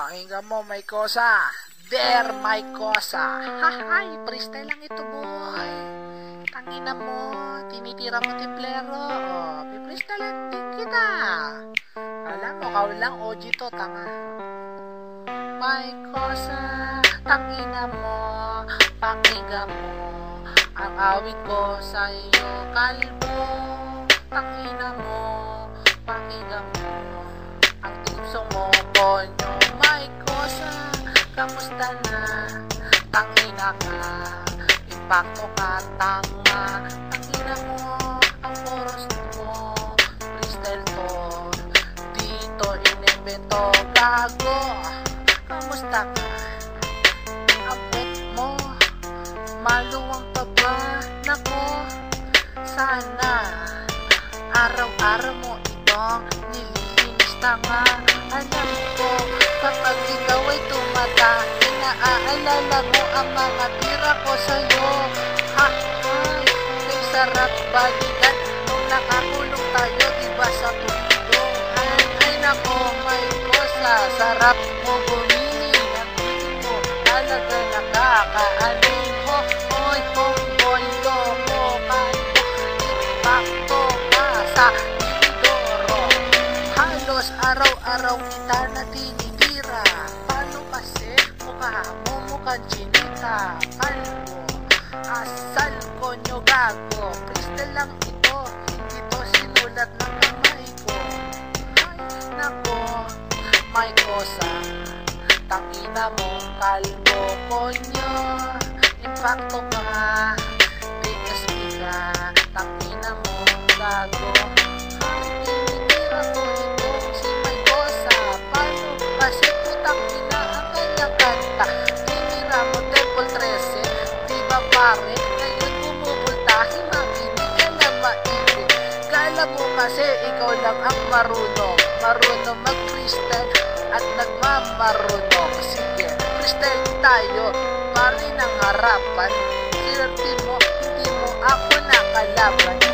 Pakinggan mo, may kosa. There, may kosa. Hahay, freestyle lang ito, boy. Tangina mo, tinitira mo timplero. Oh, freestyle lang din kita. Alam mo, kau lang OG to, tanga. May kosa, tangina mo, pakinggan mo. Ang awit ko sa iyo, kalbo. Tangina mo, pakinggan mo. Ang tugso mo, konyo. Kamusta na? Tangina ka. Impacto ka, tanga. Tangina mo, ang oras mo. Freestyle to. Dito inimbento, gago. Kamusta ka? Pet mo, maluwang pa ba? Nako, sana araw-araw mo itong nililinis tanga. Alam ko, kapag ikaw ay tumata, inaaalala mo ang mga tira ko sa'yo. Ha, ay, may sarap balikan nung nakakulong tayo, diba sa tundo? Ay, nako, may kosa, sarap mo bumili ng tingin mo, talaga nakakaanin mo. Hoy, homeboy, loko, kalbo, impacto ka sa. Halos araw-araw kita na tinitira Paano kasi mukha mo mukhang chinita Kalbo, asal ko nyo gago? Freestyle lang ito, hindi to sinulat ng kamay ko. Ay, nako, may kosa. Tangina mo, kalbo ko nyo. Impacto ka, bigas ka Tangina mo, gago kasi ikaw lang ang marunong. Marunong mag-freestyle At nagmamarunong. Sige, freestyle tayo. Pare ng harapan Swerte mo, hindi mo ako nakalaban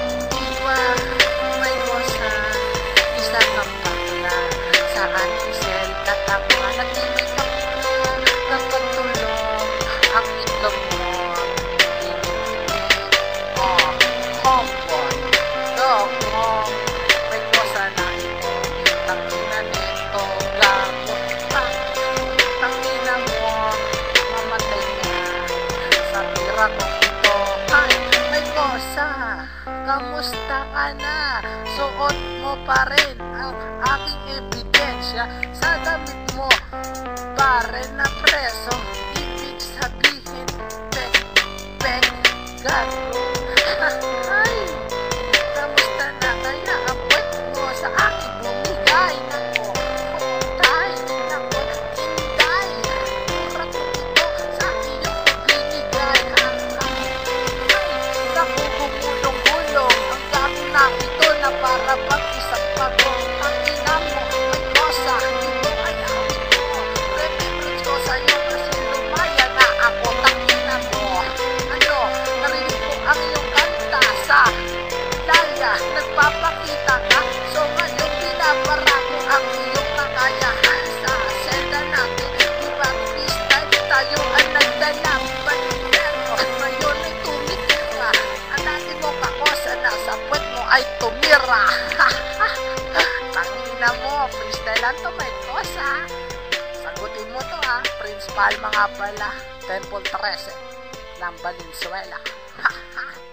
Kamusta ka na? Suot mo pa rin ang aking ebidensya sa damit mo. Pare na preso, ibig sabihin, pek, pek, gago. Na para bang isang pagong ang ina mo ay kosa, ito ay awit mo. Remembrance ko kasi lumaya na ako, tangina mo. Ano, narinig ko ang iyong kanta sa laya, nagpapakita ka. So ngayon pinapara ko ang iyong kakayahan sa selda natin. Di ba freestyle tayo ang nagdalaban? Pero ngayon ay tumitira. Ang dati mo kakosa na sa puwet mo ay tumira. Tangina mo, freestyle lang to may kosa. Sagutin mo to ha, Prince Palma nga pala, Temple 13 ng Valenzuela. Ha ha.